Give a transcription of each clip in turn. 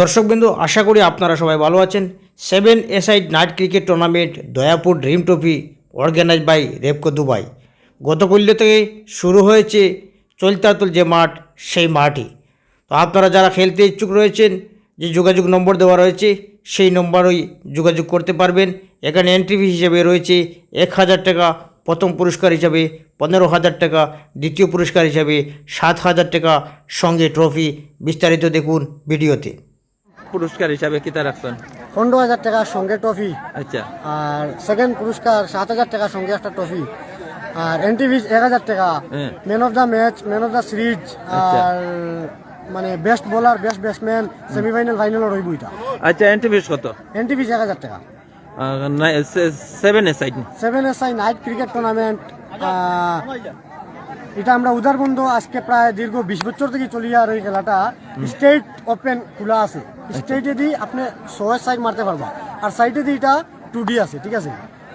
দর্শকবৃন্দু, আশা করি আপনারা সবাই ভালো আছেন। Seven a side night cricket tournament Dayapur dream trophy organise by Repco Dubai গতকল্য থেকে শুরু হয়েছে চলতাতুল যে মাঠ, সেই মাঠই। তো আপনারা যারা খেলতে ইচ্ছুক রয়েছেন, যে যোগাযোগ নম্বর দেওয়া রয়েছে, সেই নম্বরই যোগাযোগ করতে পারবেন। এখানে এন্ট্রি ফি হিসেবে রয়েছে এক হাজার টাকা, প্রথম পুরস্কার হিসাবে পনেরো হাজার টাকা, দ্বিতীয় পুরস্কার হিসাবে সাত হাজার টাকা, সঙ্গে ট্রফি বিস্তারিত দেখুন ভিডিওতে। পুরস্কার হিসাবে কিতা রাখছেন? পনেরো হাজার টাকার সঙ্গে ট্রফি। আচ্ছা। আর সেকেন্ড পুরস্কার সাত হাজার টাকার সঙ্গে একটা ট্রফি। আর এন্ট্রি ফিস এক হাজার টাকা। Man of the match man of the series. আর মানে best bowler best batsman semifinal final রইব এটা। আচ্ছা এন্ট্রি ফিস কত? এন্ট্রি ফিস এক হাজার টাকা। Seven a side seven S I night cricket tournament এটা আমরা উদারবন্ধ আজকে প্রায় দীর্ঘ বিশ বছর থেকে চলি আর এই খেলাটা। স্টেট ওপেন খোলা আছে। স্টেটে দিয়ে আপনি ছয় সাইড মারতে পারবা। আর সাইডে দিয়ে এটা টু ডি আছে ঠিক আছে?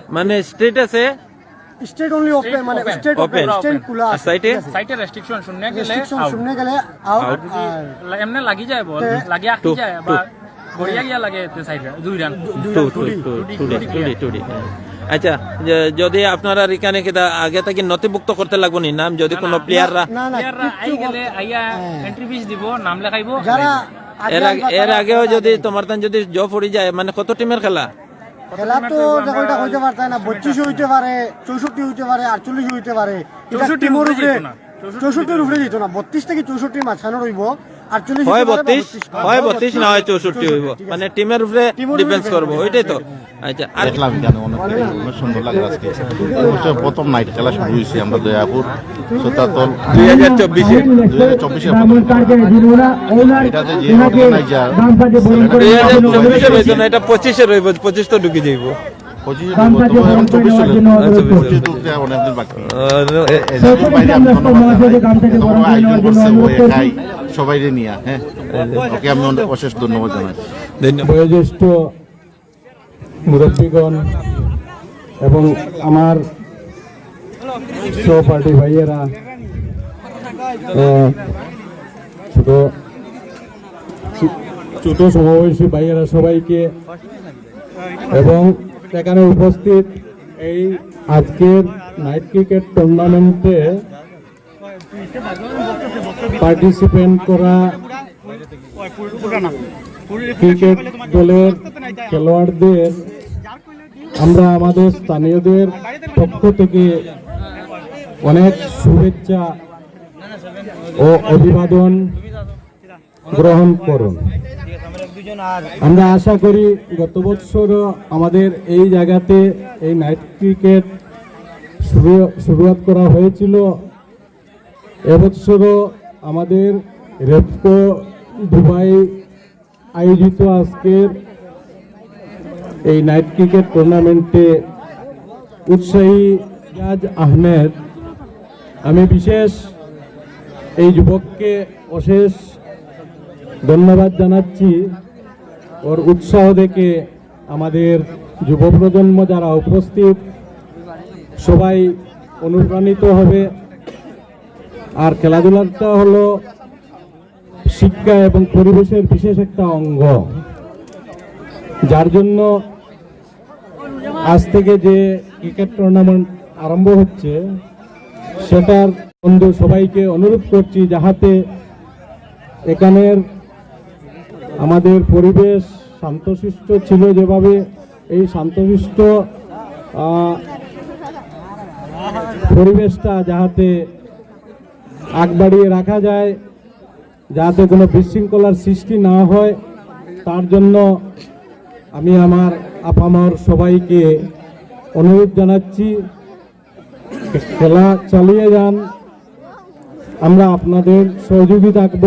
মানে স্ট্রেট আছে? স্টেট অনলি ওপেন মানে স্টেট. ওপেন স্টেট খোলা আছে সাইডে সাইটে রেস্ট্রিকশন শুননে গেলে রেস্ট্রিকশন out। শুনে গেলে আউট এমনি লাগি যায় বল লাগি আঁকি টু- যায় বা গড়িয়া গিয়া লাগে সাইডে দুই রান টু টু টুডি, টু টুডি, হ্যাঁ। আচ্ছা যদি আপনারা এখানে আগে থেকে নথিভুক্ত করতে লাগবো নি নাম যদি কোনো প্লেয়াররা না না প্লেয়াররা আই কিচ্ছু গেলে আইয়া এন্ট্রি ফিস দিব নাম লেখাইব। যারা এর আগেও যদি তোমার তান যদি জব পড়ে যায় মানে কত টিমের খেলা? খেলা তো এটা হইতে পারতে না বত্রিশ হইতে পারে চৌষট্টি হইতে পারে আটচল্লিশ হইতে পারে। এটা 64 টিমের উপরে উপরে যেত না। 64 চৌষট্টির উপরে যেত না। বত্রিশ থেকে চৌষট্টি মাঝখানে রইব। হয় বত্রিশ হয় বত্রিশ না হয় চৌষট্টি হইব। মানে টিমের উপরে করব ওইটাই তো। আচ্ছা আর দেখলাম কেন অনেক অনেক সুন্দর লাগে আজকে। অবশ্য প্রথম নাইট খেলা শুরু হয়েছে আমরা দয়াপুর সোতাতল। দুই হাজার চব্বিশে। দুই হাজার চব্বিশে এটাতে যে দুই হাজার চব্বিশে রয়েছে না এটা পঁচিশে রইব পঁচিশ তো ঢুকে যাইব। সবাই নিয়ে হ্যাঁ। ওকে আমি অশেষ ধন্যবাদ জানাই। বয়োজ্যেষ্ঠ মুরব্বীগণ এবং আমার সহপাঠী ভাইয়েরা ছোট সমবয়সী ভাইয়েরা সবাইকে এবং এখানে উপস্থিত এই আজকের নাইট ক্রিকেট টুর্নামেন্টে পার্টিসিপেন্ট করা ক্রিকেট দলের খেলোয়াড়দের আমরা আমাদের স্থানীয়দের পক্ষ থেকে অনেক শুভেচ্ছা ও অভিবাদন গ্রহণ করুন। আমরা আশা করি গত বছরও আমাদের এই জায়গাতে এই নাইট ক্রিকেট শুরু শুরুয়াত করা হয়েছিল। এবছরও আমাদের রেপকো দুবাই আয়োজিত আজকের এই নাইট ক্রিকেট টুর্নামেন্টে উৎসাহী জাজ আহমেদ। আমি বিশেষ এই যুবককে অশেষ ধন্যবাদ জানাচ্ছি। ওর উৎসাহ দেখে আমাদের যুব প্রজন্ম যারা উপস্থিত, সবাই অনুপ্রাণিত হবে। আর খেলাধুলাটা হলো শিক্ষা এবং পরিবেশের বিশেষ একটা অঙ্গ। যার জন্য আজ থেকে যে ক্রিকেট টুর্নামেন্ট আরম্ভ হচ্ছে, সেটার বন্ধু সবাইকে অনুরোধ করছি যাহাতে এখানের আমাদের পরিবেশ শান্তশিষ্ট ছিল যেভাবে এই শান্তশিষ্ট পরিবেশটা যাহাতে আগ বাড়িয়ে রাখা যায় যাতে কোনো বিশৃঙ্খলার সৃষ্টি না হয়, তার জন্য আমি আমার আপামর সবাইকে অনুরোধ জানাচ্ছি, খেলা চালিয়ে যান। আমরা আপনাদের সহযোগী থাকব।